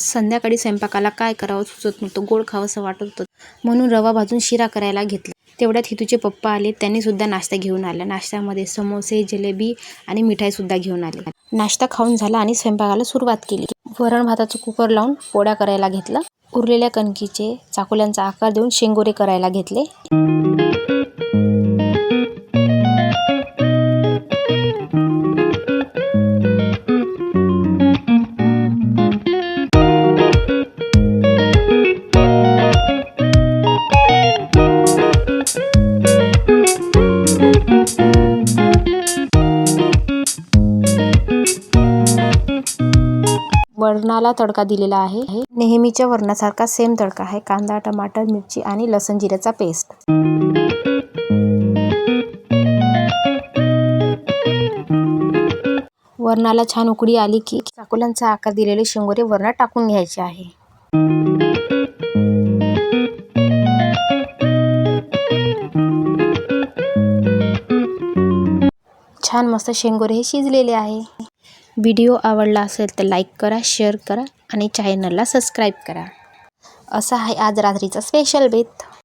संध्याकाळी स्वयंपाकाला काय करावं सुचत नव्हतं. गोड खावंसं वाटत होतं. म्हणून रवा भाजून शिरा करायला घेतला. तेवढ्यात हितूचे पप्पा आले. त्यांनीसुद्धा नाश्ता घेऊन आला. नाश्त्यामध्ये समोसे जिलेबी आणि मिठाईसुद्धा घेऊन आले. नाश्ता खाऊन झाला आणि स्वयंपाकाला सुरुवात केली. वरण भाताचं कुकर लावून पोळ्या करायला घेतलं. उरलेल्या कणकीचे चाकोल्यांचा आकार देऊन शेंगोरे करायला घेतले. वरणाला तडका दिलेला आहे. नेहमीच्या वरणासारखा सेम तडका आहे. कांदा टमाटर मिरची आणि लसण जिऱ्याचा पेस्ट वरणाला छान उकळी आली की चाकोल्यांचा आकार दिलेले शेंगोरे वरणात टाकून घ्यायचे आहे. छान मस्त शेंगोरे हे शिजलेले आहे. व्हिडिओ आवडला असेल तर लाईक करा शेअर करा आणि चॅनलला सबस्क्राईब करा. असा आहे आज रात्रीचा स्पेशल बेत